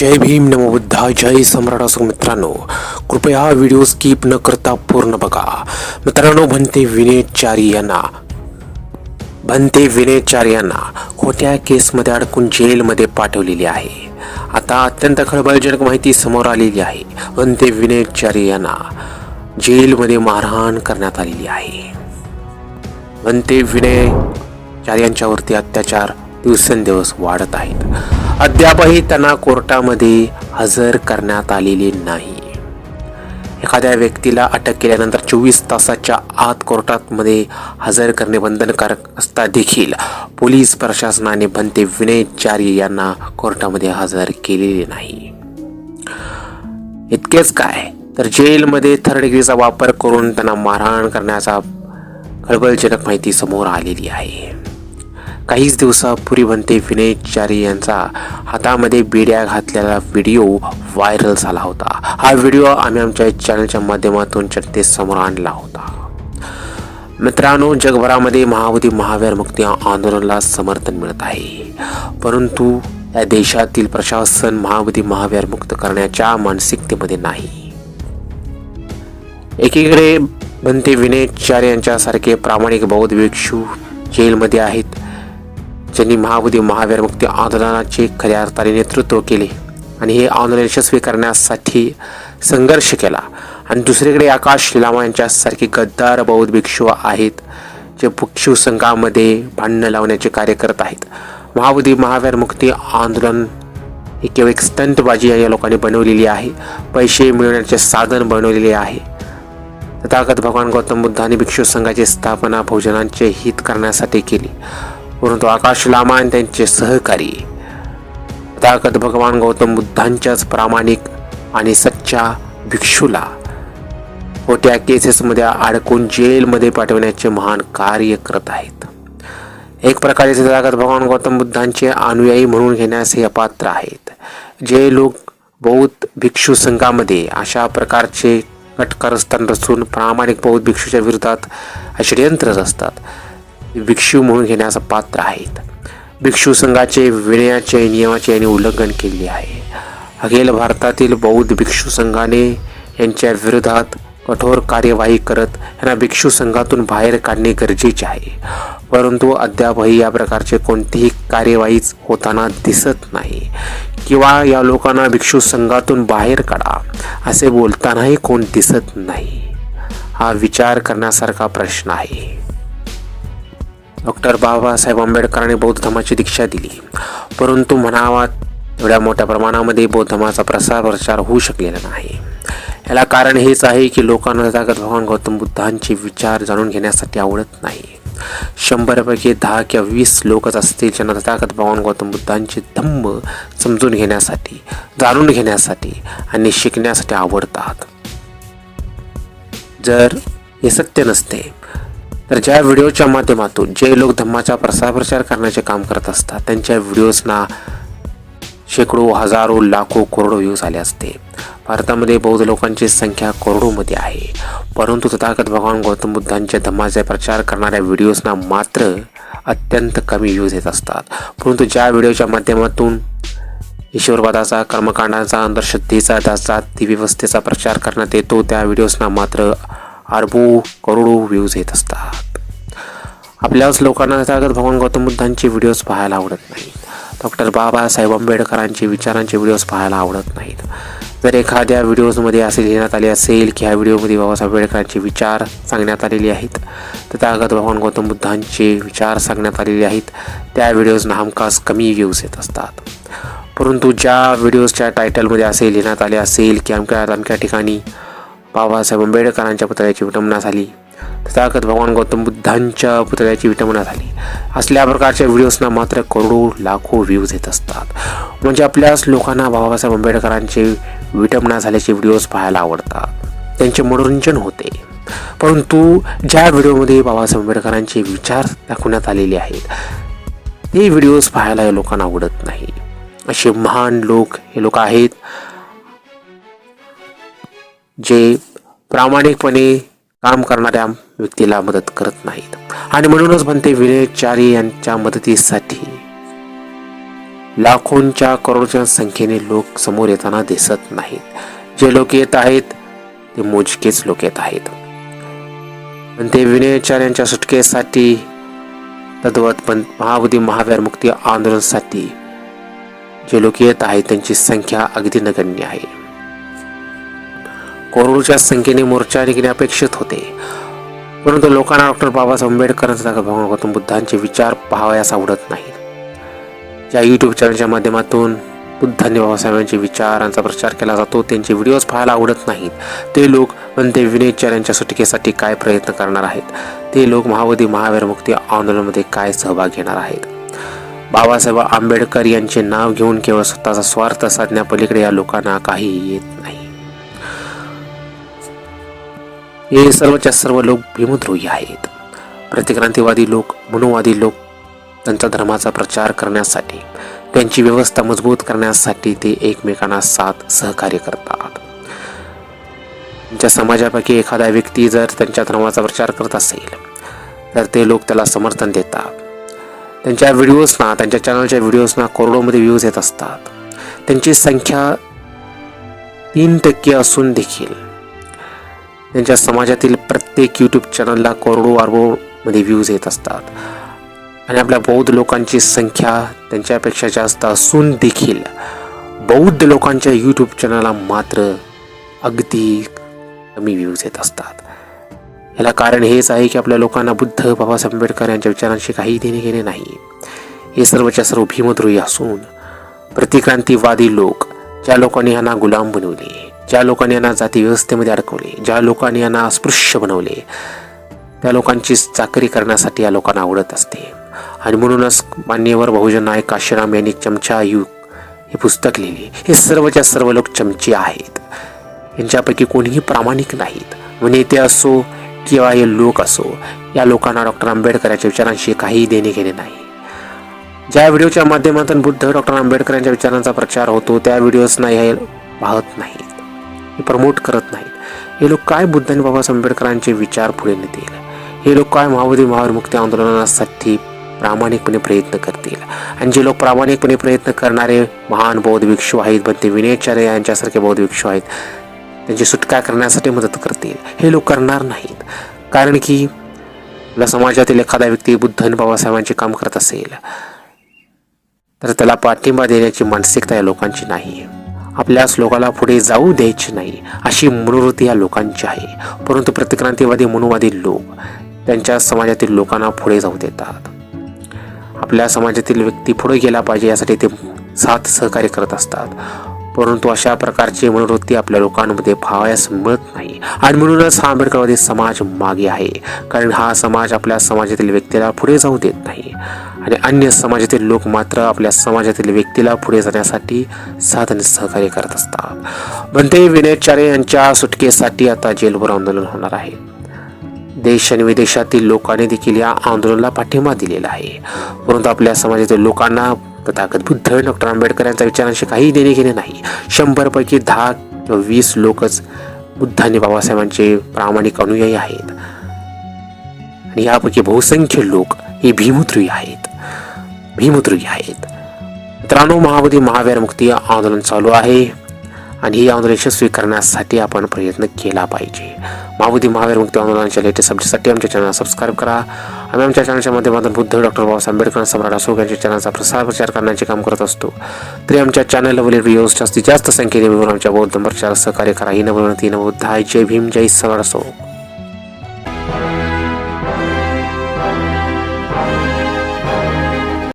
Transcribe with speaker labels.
Speaker 1: जय भीम नमो बुद्धा जय सम्राट असो मित्रांनो. कृपया हा व्हिडिओ स्किप न करता पूर्ण बघा. मित्रांनो भंते विनयचारी यांना भंते विनयचारी यांना खोट्या केसमध्ये अडकून जेलमध्ये पाठवलेली आहे. आता अत्यंत खळबळजनक माहिती समोर आलेली आहे. भंते विनयचारी यांना जेलमध्ये मारहाण करण्यात आलेली आहे. भंते विनय चार यांच्यावरती अत्याचार दिवसेंदिवस वाढत आहेत. अद्यापही त्यांना कोर्टामध्ये हजर करण्यात आलेले नाही. एखाद्या व्यक्तीला अटक केल्यानंतर चोवीस तासाच्या आत कोर्टामध्ये हजर करणे बंधनकारक असता देखील पोलीस प्रशासनाने बनते विनय चारी यांना कोर्टामध्ये हजर केलेले नाही. इतकेच काय? तर जेलमध्ये थर्ड डिग्रीचा वापर करून त्यांना मारहाण करण्याचा खळबळजनक माहिती समोर आलेली आहे. काहीच दिवसापूर्वी बनते विनय चारी यांचा हातामध्ये बिड्या घातलेला व्हिडिओ व्हायरल झाला होता. हा व्हिडिओ आम्ही आमच्या चॅनलच्या माध्यमातून चर्चेस समोर आणला होता. मित्रांनो जगभरामध्ये महाबोधी महावीर मुक्ती आंदोलनाला समर्थन मिळत आहे. परंतु या देशातील प्रशासन महाबोधी महावीर मुक्त करण्याच्या मानसिकतेमध्ये नाही. एकीकडे बनते विनय चार यांच्यासारखे प्रामाणिक बौद्ध भिक्षू जेलमध्ये आहेत. ज्यांनी महाबोधी महावीर मुक्ती आंदोलनाचे खऱ्या अर्थाने नेतृत्व केले आणि हे आंदोलन यशस्वी करण्यासाठी संघर्ष केला. आणि दुसरीकडे आकाश लिलामा यांच्यासारखे गद्दार बौद्ध भिक्षू आहेत जे भिक्षू संघामध्ये भांडणं लावण्याचे कार्य करत आहेत. महाबोधी महावीर मुक्ती आंदोलन ही केवळ एक स्टंटबाजी या लोकांनी बनवलेली आहे. पैसे मिळवण्याचे साधन बनवलेले आहे. तथागत भगवान गौतम बुद्धाने भिक्षू संघाची स्थापना भोजनांचे हित करण्यासाठी केली. परंतु आकाश लामा आणि त्यांचे सहकारी तथागत भगवान गौतम बुद्धांच्याच प्रामाणिक आणि सच्च्या भिक्षूला खोट्या केसेसमध्ये अडकून जेलमध्ये पाठवण्याचे महान कार्य करत आहेत. एक प्रकारे तथागत भगवान गौतम बुद्धांचे अनुयायी म्हणून घेण्यास हे अपात्र आहेत. जे लोक बौद्ध भिक्षू संघामध्ये अशा प्रकारचे कटकारस्थान रचून प्रामाणिक बौद्ध भिक्षूच्या विरोधात षडयंत्रच असतात भिक्षू म्हणून घेण्यास पात्र आहेत. भिक्षू संघाचे विनयाचे नियमाचे यांनी उल्लंघन केले आहे. अखिल भारतातील बौद्ध भिक्षू संघाने यांच्या विरोधात कठोर कार्यवाही करत यांना भिक्षू संघातून बाहेर काढणे गरजेचे आहे. परंतु अद्यापही या प्रकारचे कोणतीही कार्यवाहीच होताना दिसत नाही. किंवा या लोकांना भिक्षू संघातून बाहेर काढा असे बोलतानाही कोण दिसत नाही. हा विचार करण्यासारखा प्रश्न आहे. डॉक्टर बाबासाहेब आंबेडकरांनी बौद्ध धर्माची दीक्षा दिली. परंतु म्हणावा एवढ्या मोठ्या प्रमाणामध्ये बौद्ध धर्माचा प्रसार प्रचार होऊ शकलेला नाही. याला कारण हेच आहे की लोकांना तथागत भगवान गौतम बुद्धांचे विचार जाणून घेण्यासाठी आवडत नाही. शंभरपैकी दहा किंवा वीस लोकच असतील ज्यांना तथागत भगवान गौतम बुद्धांचे धम्म समजून घेण्यासाठी जाणून घेण्यासाठी आणि शिकण्यासाठी आवडतात. जर हे सत्य नसते तर ज्या व्हिडिओच्या माध्यमातून जे लोक धम्माचा प्रसार प्रचार करण्याचे काम करत असतात त्यांच्या व्हिडिओजना शेकडो हजारो लाखो करोडो व्ह्यूज आले असते. भारतामध्ये बौद्ध लोकांची संख्या करोडोमध्ये आहे. परंतु तथागत भगवान गौतम बुद्धांच्या धम्माचा प्रचार करणाऱ्या व्हिडिओजना मात्र अत्यंत कमी व्ह्यूज येत असतात. परंतु ज्या व्हिडिओच्या माध्यमातून ईश्वरवादाचा कर्मकांडाचा अंधश्रद्धेचा त्याचा व्यवस्थेचा प्रचार करण्यात येतो त्या व्हिडिओजना मात्र अरबो करोडो व्ह्यूज येत असतात. आपल्याच लोकांना तथागत भगवान गौतम बुद्धांचे व्हिडिओज पाहायला आवडत नाहीत. डॉक्टर बाबासाहेब आंबेडकरांचे विचारांचे व्हिडिओज पाहायला आवडत नाहीत. जर एखाद्या व्हिडिओजमध्ये असे लिहिण्यात आले असेल की ह्या व्हिडिओमध्ये बाबासाहेब आंबेडकरांचे विचार सांगण्यात आलेले आहेत तथागत भगवान गौतम बुद्धांचे विचार सांगण्यात आलेले आहेत. त्या व्हिडिओजना हमखास कमी व्ह्यूज येत असतात. परंतु ज्या व्हिडिओजच्या टायटलमध्ये असे लिहिण्यात आले असेल की अमक्या अमक्या ठिकाणी बाबासाहेब आंबेडकरांच्या पुतळ्याची विटंबना झाली. तथागत भगवान गौतम बुद्धांच्या पुतळ्याची विटंबना झाली. असल्या प्रकारच्या व्हिडिओजना मात्र करोडो लाखो व्ह्यूज येत असतात. म्हणजे आपल्याच लोकांना बाबासाहेब आंबेडकरांचे विटंबना झाल्याचे व्हिडिओज पाहायला आवडतात. त्यांचे मनोरंजन होते. परंतु ज्या व्हिडिओमध्ये बाबासाहेब आंबेडकरांचे विचार दाखवण्यात आलेले आहेत ते व्हिडिओज पाहायला या लोकांना आवडत नाही. असे महान लोक हे लोक आहेत. जे प्रामाणिकपणे काम करणाऱ्या व्यक्तीला मदत करत नाहीत. आणि म्हणूनच म्हणते विनयचारी यांच्या मदतीसाठी लाखोंच्या करोडच्या संख्येने लोक समोर येताना दिसत नाहीत. जे लोक येत आहेत ते मोजकेच लोक येत आहेत. पण ते विनयचार्यांच्या सुटकेसाठी तद्वत पण महाबुद्धी महावीर मुक्ती आंदोलनासाठी जे लोक येत आहेत त्यांची संख्या अगदी नगण्य आहे. करोडच्या संख्येने मोर्चा निघणे अपेक्षित होते. परंतु लोकांना डॉक्टर बाबासाहेब आंबेडकरांचा भगवान गौतम बुद्धांचे विचार पाहावयास आवडत नाही या यूट्यूब चॅनलच्या माध्यमातून बुद्धांनी बाबासाहेबांचे विचारांचा प्रचार केला जातो. त्यांचे व्हिडिओज पाहायला आवडत नाहीत. ते लोक पण ते विनयचार्यांच्या सुटकेसाठी काय प्रयत्न करणार आहेत? ते लोक महावधी महावीर मुक्ती आंदोलनामध्ये काय सहभाग घेणार आहेत? बाबासाहेब आंबेडकर यांचे नाव घेऊन केवळ स्वतःचा स्वार्थ साधण्यापलीकडे या लोकांना काही येत नाही. हे सर्वच्या सर्व लोक भीमद्रोही आहेत. प्रतिक्रांतीवादी लोक मनोवादी लोक त्यांचा धर्माचा प्रचार करण्यासाठी त्यांची व्यवस्था मजबूत करण्यासाठी ते एकमेकांना साथ सहकार्य करतात. त्यांच्या समाजापैकी एखादा व्यक्ती जर त्यांच्या धर्माचा प्रचार करत असेल तर ते लोक त्याला समर्थन देतात. त्यांच्या व्हिडिओजना त्यांच्या चॅनलच्या व्हिडिओजना करोडोमध्ये व्ह्यूज येत असतात. त्यांची संख्या तीन टक्के असून देखील त्यांच्या समाजातील प्रत्येक यूट्यूब चॅनलला करोडो अरबोमध्ये व्ह्यूज येत असतात. आणि आपल्या बौद्ध लोकांची संख्या त्यांच्यापेक्षा जास्त असून देखील बौद्ध लोकांच्या यूट्यूब चॅनलला मात्र अगदी कमी व्ह्यूज येत असतात. याला कारण हेच आहे की आपल्या लोकांना बुद्ध बाबासाहेब आंबेडकर यांच्या विचारांशी काही देणे घेणे नाही. हे सर्वच्या सर्व भीमद्रोही असून प्रतिक्रांतीवादी लोक ज्या लोकांनी ह्यांना गुलाम बनवले. ज्या लोकांनी यांना जाती व्यवस्थेमध्ये अडकवले ज्या लोकांनी यांना अस्पृश्य बनवले त्या लोकांची चाकरी करण्यासाठी या लोकांना आवडत असते. आणि म्हणूनच मान्यवर बहुजन नायक काशीराम यांनी चमचा युग हे पुस्तक लिहिले. हे सर्वच्या सर्व लोक चमचे आहेत. यांच्यापैकी कोणीही प्रामाणिक नाहीत. व नेते असो किंवा हे लोक असो या लोकांना डॉक्टर आंबेडकर यांच्या विचारांशी काही देणे घेणे नाही. ज्या व्हिडिओच्या माध्यमातून बुद्ध डॉक्टर आंबेडकर यांच्या विचारांचा प्रचार होतो त्या व्हिडिओजना हे पाहत नाहीत. प्रमोट करत नाहीत. हे लोक काय बुद्ध आणि बाबासाहेब आंबेडकरांचे विचार पुढे नेतील? हे लोक काय महावधी महावीरमुक्ती आंदोलनासाठी प्रामाणिकपणे प्रयत्न करतील? आणि जे लोक प्रामाणिकपणे प्रयत्न करणारे महान बौद्ध भिक्षू आहेत पण ते विनयचार्य यांच्यासारखे बौद्ध भिक्षू आहेत त्यांची सुटका करण्यासाठी मदत करतील. हे लोक करणार नाहीत. कारण की आपल्या समाजातील एखादा व्यक्ती बुद्ध आणि बाबासाहेबांचे काम करत असेल तर त्याला पाठिंबा देण्याची मानसिकता या लोकांची नाही आहे आपल्या श्लोकाला पुढे जाऊ द्यायची नाही. अशी मनोवृत्ती या लोकांची आहे. परंतु प्रतिक्रांतीवादी मनोवादी लोक त्यांच्या समाजातील लोकांना पुढे जाऊ देतात. आपल्या समाजातील व्यक्ती पुढे गेला पाहिजे यासाठी ते साथ सहकार्य करत असतात. परंतु अशा प्रकारची मनोवृत्ती आपल्या लोकांमध्ये पाहावयास मिळत नाही. आणि म्हणूनच हा आंबेडकरवादी समाज मागे आहे. कारण हा समाज आपल्या समाजातील व्यक्तीला पुढे जाऊ देत नाही. आणि अन्य समाजातील लोक मात्र आपल्या समाजातील व्यक्तीला पुढे जाण्यासाठी साथ आणि सहकार्य करत असतात. बनते विनयचार्य यांच्या सुटकेसाठी आता जेलभर आंदोलन होणार आहे. देश आणि विदेशातील लोकांनी देखील या आंदोलनाला पाठिंबा दिलेला आहे. परंतु आपल्या समाजातील लोकांना तथागत बुद्ध डॉक्टर आंबेडकर यांच्या विचारांशी काही देणे घेणे नाही. शंभरपैकी दहा किंवा वीस लोकच बुद्ध आणि बाबासाहेबांचे प्रामाणिक अनुयायी आहेत. आणि यापैकी बहुसंख्य लोक हे भीमद्रोही आहेत. भीमद्रोही आहेत. मित्रांनो महावधी महावीर मुक्ती आंदोलन चालू आहे. आणि हे आंदोलन यशस्वी करण्यासाठी आपण प्रयत्न केला पाहिजे. महाबुद्धी महावीर मुक्ती आंदोलनाच्या लेटेस्ट अपडेटसाठी आमच्या चॅनल सबस्क्राईब करा. आम्ही आमच्या चॅनलच्या माध्यमातून बुद्ध डॉक्टर बाबासाहेब आंबेडकर सम्राट अशोक यांच्या चॅनलचा प्रसार प्रचार करण्याचे काम करत असतो. तरी आमच्या चॅनलवरील व्हिडिओज जास्तीत जास्त संख्येने मिळून आमच्या बौद्ध प्रचार सहकार्य करा. ही नवनती नवोध्याय. जय भीम जय सम्राट अशोक.